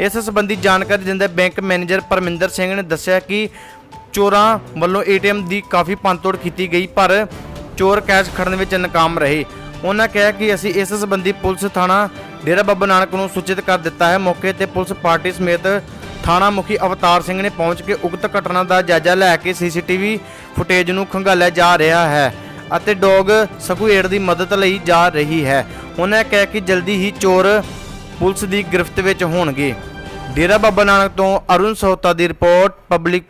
ਇਸ ਸੰਬੰਧੀ ਜਾਣਕਾਰੀ ਦਿੰਦੇ ਬੈਂਕ ਮੈਨੇਜਰ ਪਰਮਿੰਦਰ ਸਿੰਘ ਨੇ ਦੱਸਿਆ ਕਿ ਚੋਰਾਂ ਵੱਲੋਂ ਏਟੀਐਮ ਦੀ ਕਾਫੀ ਪੰਤੋੜ ਕੀਤੀ ਗਈ, ਪਰ ਚੋਰ ਕੈਸ਼ ਖੜਨ ਵਿੱਚ ਨਾਕਾਮ ਰਹੇ। ਉਹਨਾਂ ਕਿਹਾ ਕਿ ਅਸੀਂ ਇਸ ਸੰਬੰਧੀ ਪੁਲਿਸ ਥਾਣਾ ਡੇਰਾ ਬਾਬਾ ਨਾਨਕ ਨੂੰ ਸੂਚਿਤ ਕਰ ਦਿੱਤਾ ਹੈ। ਮੌਕੇ ਤੇ ਪੁਲਿਸ ਪਾਰਟੀ ਸਮੇਤ ਥਾਣਾ ਮੁਖੀ ਅਵਤਾਰ ਸਿੰਘ ਨੇ ਪਹੁੰਚ ਕੇ ਉਕਤ ਘਟਨਾ ਦਾ ਜਾਇਜ਼ਾ ਲੈ ਕੇ ਸੀਸੀਟੀਵੀ ਫੁਟੇਜ ਨੂੰ ਖੰਗਾਲਿਆ ਜਾ ਰਿਹਾ ਹੈ ਅਤੇ ਡੌਗ ਸਕੂਏਡ ਦੀ ਮਦਦ ਲਈ ਜਾ ਰਹੀ ਹੈ। ਉਹਨਾਂ ਕਿਹਾ ਕਿ ਜਲਦੀ ਹੀ ਚੋਰ ਪੁਲਿਸ ਦੀ ਗ੍ਰਿਫਤ ਵਿੱਚ ਹੋਣਗੇ। ਡੇਰਾ ਬਾਬਾ ਨਾਨਕ ਤੋਂ ਅਰੁਣ ਸੋਤਾ ਦੀ ਰਿਪੋਰਟ ਪਬਲਿਕ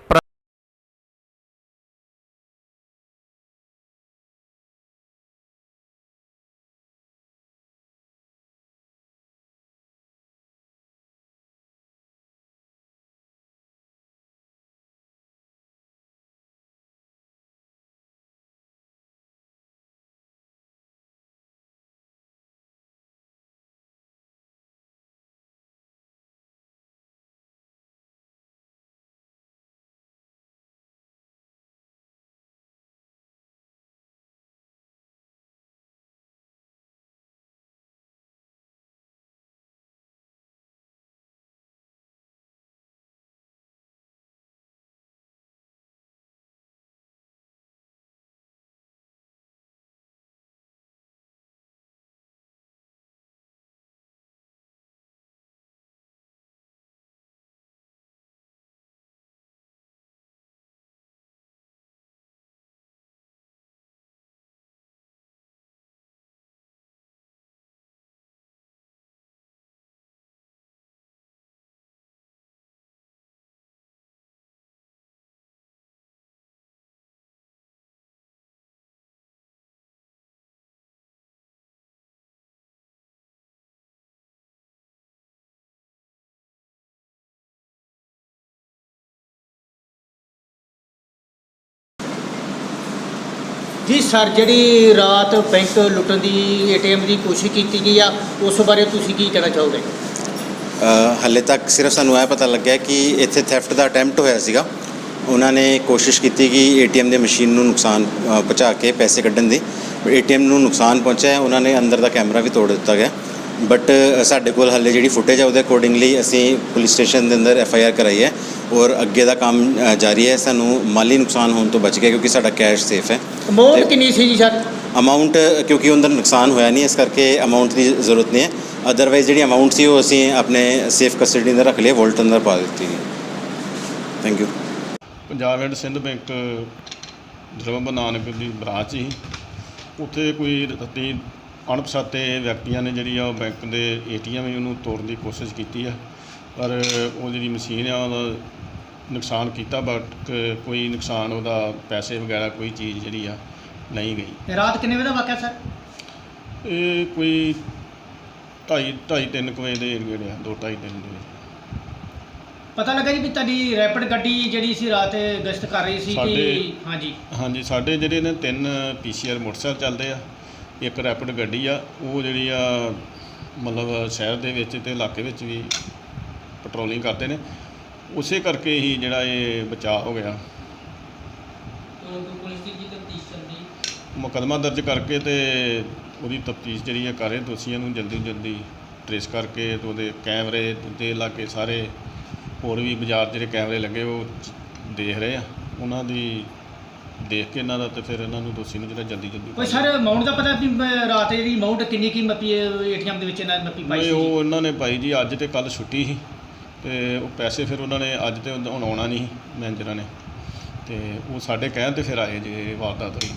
ਜੀ ਸਰ ਜਿਹੜੀ ਰਾਤ ਬੈਂਕ ਲੁੱਟਣ ਦੀ ਏਟੀਐਮ ਦੀ ਕੋਸ਼ਿਸ਼ ਕੀਤੀ ਗਈ ਆ ਉਸ ਬਾਰੇ ਤੁਸੀਂ ਕੀ ਕਹਿਣਾ ਚਾਹੋਗੇ? ਅ, ਹਾਲੇ ਤੱਕ ਸਿਰਫ ਸਾਨੂੰ ਇਹ ਪਤਾ ਲੱਗਿਆ ਕਿ ਇੱਥੇ ਥੈਫਟ ਦਾ ਅਟੈਂਪਟ ਹੋਇਆ ਸੀਗਾ। ਉਹਨਾਂ ਨੇ ਕੋਸ਼ਿਸ਼ ਕੀਤੀ ਕਿ ਏਟੀਐਮ ਦੇ ਮਸ਼ੀਨ ਨੂੰ ਨੁਕਸਾਨ ਪਹੁੰਚਾ ਕੇ ਪੈਸੇ ਕੱਢਣ ਦੀ। ਏਟੀਐਮ ਨੂੰ ਨੁਕਸਾਨ ਪਹੁੰਚਿਆ ਉਹਨਾਂ ਨੇ ਅੰਦਰ ਦਾ ਕੈਮਰਾ ਵੀ ਤੋੜ ਦਿੱਤਾ ਗਿਆ। ਬਟ ਸਾਡੇ ਕੋਲ ਹਾਲੇ ਜਿਹੜੀ ਫੁਟੇਜ ਹੈ ਉਹਦੇ ਅਕੋਰਡਿੰਗਲੀ ਅਸੀਂ ਪੁਲਿਸ ਸਟੇਸ਼ਨ ਦੇ ਅੰਦਰ ਐਫ ਆਈ ਆਰ ਕਰਾਈ ਹੈ। ਔਰ ਅੱਗੇ ਦਾ ਕੰਮ ਜਾਰੀ ਹੈ। ਸਾਨੂੰ ਮਾਲੀ ਨੁਕਸਾਨ ਹੋਣ ਤੋਂ ਬਚ ਗਿਆ ਕਿਉਂਕਿ ਸਾਡਾ ਕੈਸ਼ ਸੇਫ ਹੈ। ਅਮਾਉਂਟ ਕਿੰਨੀ ਸੀ ਜੀ ਸਰ? ਅਮਾਉਂਟ ਕਿਉਂਕਿ ਉਹਦਾ ਨੁਕਸਾਨ ਹੋਇਆ ਨਹੀਂ ਇਸ ਕਰਕੇ ਅਮਾਉਂਟ ਦੀ ਜ਼ਰੂਰਤ ਨਹੀਂ ਹੈ। ਅਦਰਵਾਈਜ਼ ਜਿਹੜੀ ਅਮਾਉਂਟ ਸੀ ਉਹ ਅਸੀਂ ਆਪਣੇ ਸੇਫ ਕਸਟਡੀ ਅੰਦਰ ਰੱਖ ਲਈ ਵੋਲਟ ਅੰਦਰ ਪਾ ਦਿੱਤੀ ਹੈ thank you Punjab and Sind bank Darbar Nanak the branch ਸੀ। ਉੱਥੇ ਕੋਈ ਰਾਤੀ ਅਣਪਛਾਤੇ ਵਿਅਕਤੀਆਂ ਨੇ ਜਿਹੜੀ ਆ ਉਹ ਬੈਂਕ ਦੇ ਏਟੀਐਮ ਉਹਨੂੰ ਤੋੜਨ ਦੀ ਕੋਸ਼ਿਸ਼ ਕੀਤੀ ਆ। ਪਰ ਉਹ ਜਿਹੜੀ ਮਸ਼ੀਨ ਆ ਉਹਦਾ ਨੁਕਸਾਨ ਕੀਤਾ ਬਟ ਕੋਈ ਨੁਕਸਾਨ ਉਹਦਾ ਪੈਸੇ ਵਗੈਰਾ ਕੋਈ ਚੀਜ਼ ਜਿਹੜੀ ਆ ਨਹੀਂ ਗਈ। ਰਾਤ ਕਿੰਨੇ ਵਜੇ ਦਾ ਵਾਕਿਆ ਸਰ? ਇਹ ਕੋਈ ਢਾਈ ਢਾਈ ਤਿੰਨ ਕੁ ਵਜੇ ਦੇ ਏਰੀਏ ਆ ਦੋ ਢਾਈ ਤਿੰਨ ਦੇ ਪਤਾ ਲੱਗਾ ਜੀ ਵੀ ਤੁਹਾਡੀ ਰੈਪਿਡ ਗੱਡੀ ਜਿਹੜੀ ਸੀ ਰਾਤ ਗਸ਼ਤ ਕਰ ਰਹੀ ਸੀ ਕਿ ਸਾਡੇ- ਹਾਂਜੀ। ਹਾਂਜੀ ਸਾਡੇ ਜਿਹੜੇ ਨੇ ਤਿੰਨ ਪੀਸੀਆਰ ਮੋਟਰਸਾਈਕਲ ਚੱਲਦੇ ਆ ਇੱਕ ਰੈਪਿਡ ਗੱਡੀ ਆ ਉਹ ਜਿਹੜੀ ਆ ਮਤਲਬ ਸ਼ਹਿਰ ਦੇ ਵਿੱਚ ਤੇ ਇਲਾਕੇ ਵਿੱਚ ਵੀ ਪੈਟਰੋਲਿੰਗ ਕਰਦੇ ਨੇ। ਉਸੇ ਕਰਕੇ ਹੀ ਜਿਹੜਾ ਇਹ ਬਚਾਅ ਹੋ ਗਿਆ। ਪੁਲਿਸ ਦੀ ਕੀ ਤਫਤੀਸ਼ ਚੱਲਦੀ ਮੁਕੱਦਮਾ ਦਰਜ ਕਰਕੇ ਤੇ ਉਹਦੀ ਤਫਤੀਸ਼ ਜਿਹੜੀ ਆ ਕਰ ਰਹੇ ਦੋਸ਼ੀਆਂ ਨੂੰ ਜਲਦੀ ਤੋਂ ਜਲਦੀ ਟਰੇਸ ਕਰਕੇ ਤੇ ਉਹਦੇ ਕੈਮਰੇ ਤੇ ਇਲਾਕੇ ਸਾਰੇ ਹੋਰ ਵੀ ਬਾਜ਼ਾਰ ਜਿਹੜੇ ਕੈਮਰੇ ਲੱਗੇ ਉਹ ਦੇਖ ਰਹੇ ਆ। ਉਹਨਾਂ ਦੀ ਦੇਖ ਕੇ ਇਹਨਾਂ ਦਾ ਤੇ ਫਿਰ ਇਹਨਾਂ ਨੂੰ ਦੋਸ਼ੀ ਨੂੰ ਜਿਹੜਾ ਜਲਦੀ ਜਲਦੀ ਕੋਈ ਸਰ ਅਮਾਉਂਟ ਦਾ ਪਤਾ ਵੀ ਰਾਤ ਜਿਹੜੀ ਅਮਾਉਂਟ ਕਿੰਨੀ ਕੀ ਮੱਪੀ ਏਟੀਐਮ ਦੇ ਵਿੱਚ ਇਹਨਾਂ ਨੇ ਮੱਪੀ ਪਾਈ ਨਹੀਂ ਸੀ ਉਹ ਉਹਨਾਂ ਨੇ ਭਾਈ ਜੀ ਅੱਜ ਤੇ ਕੱਲ ਛੁੱਟੀ ਸੀ। ਤੇ ਉਹ ਪੈਸੇ ਫਿਰ ਉਹਨਾਂ ਨੇ ਅੱਜ ਤੇ ਹੁਣ ਆਉਣਾ ਨਹੀਂ ਮੈਨੇਜਰਾਂ ਨੇ। ਤੇ ਉਹ ਸਾਡੇ ਕਹਿਣ ਤੇ ਫਿਰ ਆਏ ਜੇ ਵਾਰਦਾਤ ਹੋਈ।